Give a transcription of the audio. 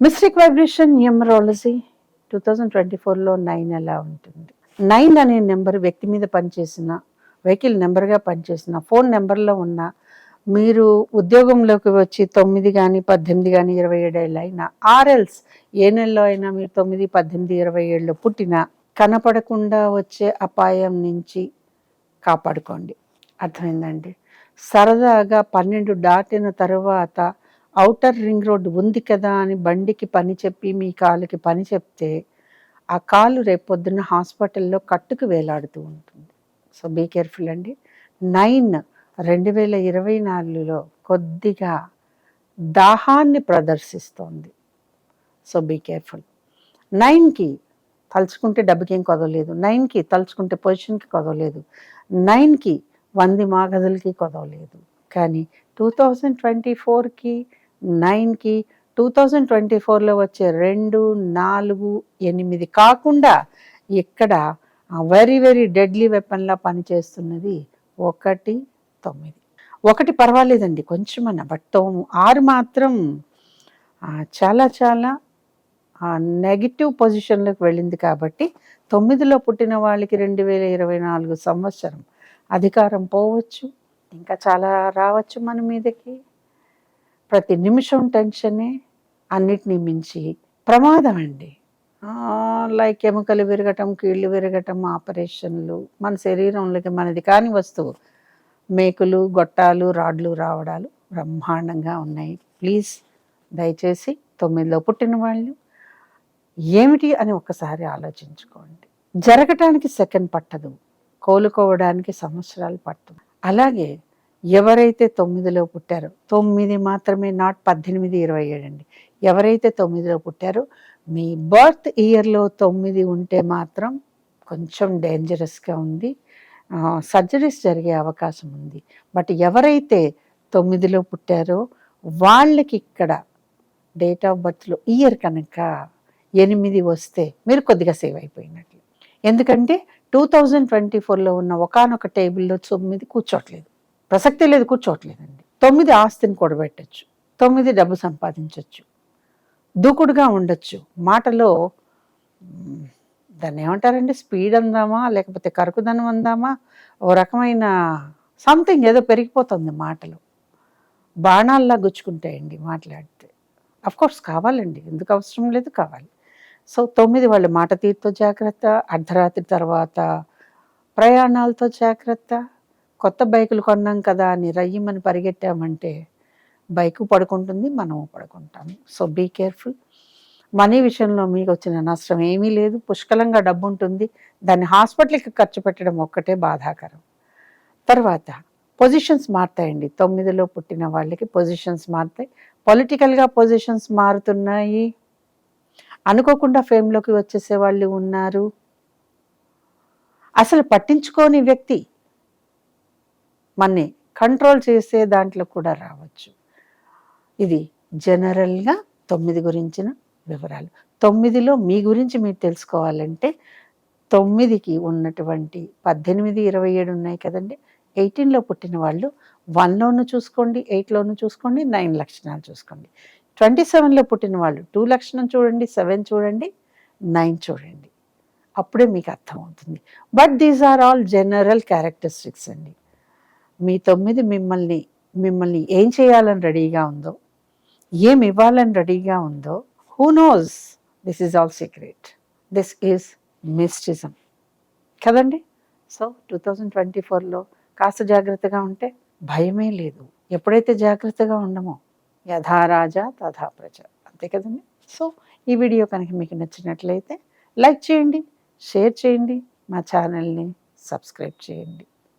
Mystic vibration numerology two thousand twenty ఫోర్లో nine ఎలా ఉంటుంది? నైన్ అనే నెంబర్ వ్యక్తి మీద పనిచేసిన వెహికల్ నెంబర్గా పనిచేసిన ఫోన్ నెంబర్లో ఉన్న మీరు ఉద్యోగంలోకి వచ్చి తొమ్మిది కానీ పద్దెనిమిది కానీ ఇరవై ఏడేళ్ళు అయినా ఆర్ఎల్స్ ఏ నెలలో అయినా మీరు తొమ్మిది పద్దెనిమిది ఇరవై ఏళ్ళు పుట్టినా కనపడకుండా వచ్చే అపాయం నుంచి కాపాడుకోండి. అర్థమైందండి? సరదాగా పన్నెండు దాటిన తర్వాత ఔటర్ రింగ్ రోడ్ ఉంది కదా అని బండికి పని చెప్పి మీ కాలుకి పని చెప్తే ఆ కాలు రేపొద్దున హాస్పిటల్లో కట్టుకు వేలాడుతూ ఉంటుంది. సో బీ కేర్ఫుల్ అండి. నైన్ రెండు వేల ఇరవై నాలుగులో కొద్దిగా దాహాన్ని ప్రదర్శిస్తోంది. సో బీ కేర్ఫుల్ నైన్కి తలుచుకుంటే డబ్బుకి ఏం కొదవలేదు. నైన్కి తలుచుకుంటే పొజిషన్కి కొదవలేదు. నైన్కి వంది మాగదులకి కొదవలేదు. కానీ టూ థౌజండ్ ట్వంటీ ఫోర్కి నైన్కి టూ థౌజండ్ ట్వంటీ ఫోర్లో వచ్చే రెండు నాలుగు ఎనిమిది కాకుండా ఇక్కడ వెరీ వెరీ డెడ్లీ వెపన్లా పనిచేస్తున్నది ఒకటి తొమ్మిది. ఒకటి పర్వాలేదండి కొంచెమన్నా బట్ తొమ్- ఆరు మాత్రం చాలా చాలా నెగిటివ్ పొజిషన్లోకి వెళ్ళింది కాబట్టి తొమ్మిదిలో పుట్టిన వాళ్ళకి రెండు వేల ఇరవై నాలుగు సంవత్సరం అధికారం పోవచ్చు ఇంకా చాలా రావచ్చు మన మీదకి. ప్రతి నిమిషం టెన్షనే అన్నిటినీ మించి ప్రమాదం అండి. లైక్ ఎముకలు విరగటం కీళ్ళు విరగటం ఆపరేషన్లు మన శరీరంలోకి మనది కాని వస్తువు మేకులు గొట్టాలు రాడ్లు రావడాలు బ్రహ్మాండంగా ఉన్నాయి. ప్లీజ్ దయచేసి తొమ్మిదిలో పుట్టిన వాళ్ళు ఏమిటి అని ఒక్కసారి ఆలోచించుకోండి. జరగటానికి సెకండ్ పట్టదు కోలుకోవడానికి సంవత్సరాలు పట్టదు. అలాగే ఎవరైతే తొమ్మిదిలో పుట్టారో తొమ్మిది మాత్రమే నాట్ పద్దెనిమిది ఇరవై ఏడు అండి. ఎవరైతే తొమ్మిదిలో పుట్టారో మీ బర్త్ ఇయర్లో తొమ్మిది ఉంటే మాత్రం కొంచెం డేంజరస్గా ఉంది. సర్జరీస్ జరిగే అవకాశం ఉంది. బట్ ఎవరైతే తొమ్మిదిలో పుట్టారో వాళ్ళకి ఇక్కడ డేట్ ఆఫ్ బర్త్లో ఇయర్ కనుక ఎనిమిది వస్తే మీరు కొద్దిగా సేవ్ అయిపోయినట్లు. ఎందుకంటే టూ థౌజండ్ ట్వంటీ ఫోర్లో ఉన్న ఒకనొక టేబుల్లో తొమ్మిది కూర్చోట్లేదు. ప్రసక్తే లేదు కూర్చోట్లేదండి తొమ్మిది ఆస్తిని కూడబెట్టచ్చు తొమ్మిది డబ్బు సంపాదించవచ్చు దూకుడుగా ఉండొచ్చు. మాటలో దాన్ని ఏమంటారండి? స్పీడ్ అందామా లేకపోతే కరుకుదనం అందామా? ఓ రకమైన సంథింగ్ ఏదో పెరిగిపోతుంది మాటలు. బాణాల్లా గుచ్చుకుంటాయండి మాట్లాడితే. అఫ్ కోర్స్ కావాలండి ఎందుకు అవసరం లేదు కావాలి. సో తొమ్మిది వాళ్ళ మాట తీరుతో జాగ్రత్త అర్ధరాత్రి తర్వాత ప్రయాణాలతో జాగ్రత్త కొత్త బైకులు కొన్నాం కదా అని రయ్యమని పరిగెట్టామంటే బైకు పడుకుంటుంది మనము పడుకుంటాం. సో బీ కేర్ఫుల్ మనీ విషయంలో మీకు వచ్చిన నష్టం ఏమీ లేదు. పుష్కలంగా డబ్బు ఉంటుంది దాన్ని హాస్పిటల్కి ఖర్చు పెట్టడం ఒక్కటే బాధాకరం. తర్వాత పొజిషన్స్ మారుతాయండి. తొమ్మిదిలో పుట్టిన వాళ్ళకి పొజిషన్స్ మారుతాయి. పొలిటికల్గా పొజిషన్స్ మారుతున్నాయి. అనుకోకుండా ఫేమ్లోకి వచ్చేసే వాళ్ళు ఉన్నారు. అసలు పట్టించుకోని వ్యక్తి మన్ని కంట్రోల్ చేసే దాంట్లో కూడా రావచ్చు. ఇది జనరల్గా తొమ్మిది గురించిన వివరాలు. తొమ్మిదిలో మీ గురించి మీరు తెలుసుకోవాలంటే తొమ్మిదికి ఉన్నటువంటి పద్దెనిమిది ఇరవై ఏడు ఉన్నాయి కదండి. ఎయిటీన్లో పుట్టిన వాళ్ళు వన్లోను చూసుకోండి ఎయిట్లోను చూసుకోండి నైన్ లక్షణాలు చూసుకోండి. ట్వంటీ సెవెన్లో పుట్టిన వాళ్ళు టూ లక్షణం చూడండి సెవెన్ చూడండి నైన్ చూడండి. అప్పుడే మీకు అర్థమవుతుంది. But these are all general characteristics అండి. మీ తొమ్మిది మిమ్మల్ని మిమ్మల్ని ఏం చేయాలని రెడీగా ఉందో ఏం ఇవ్వాలని రెడీగా ఉందో who knows this is all secret this is mysticism కదండి? సో టూ థౌజండ్ ట్వంటీ ఫోర్లో కాస్త జాగ్రత్తగా ఉంటే భయమే లేదు. ఎప్పుడైతే జాగ్రత్తగా ఉండమో యథారాజా తథా ప్రజ. అంతే కదండి? సో ఈ వీడియో కనుక మీకు నచ్చినట్లయితే లైక్ చేయండి షేర్ చేయండి మా ఛానల్ని సబ్స్క్రైబ్ చేయండి.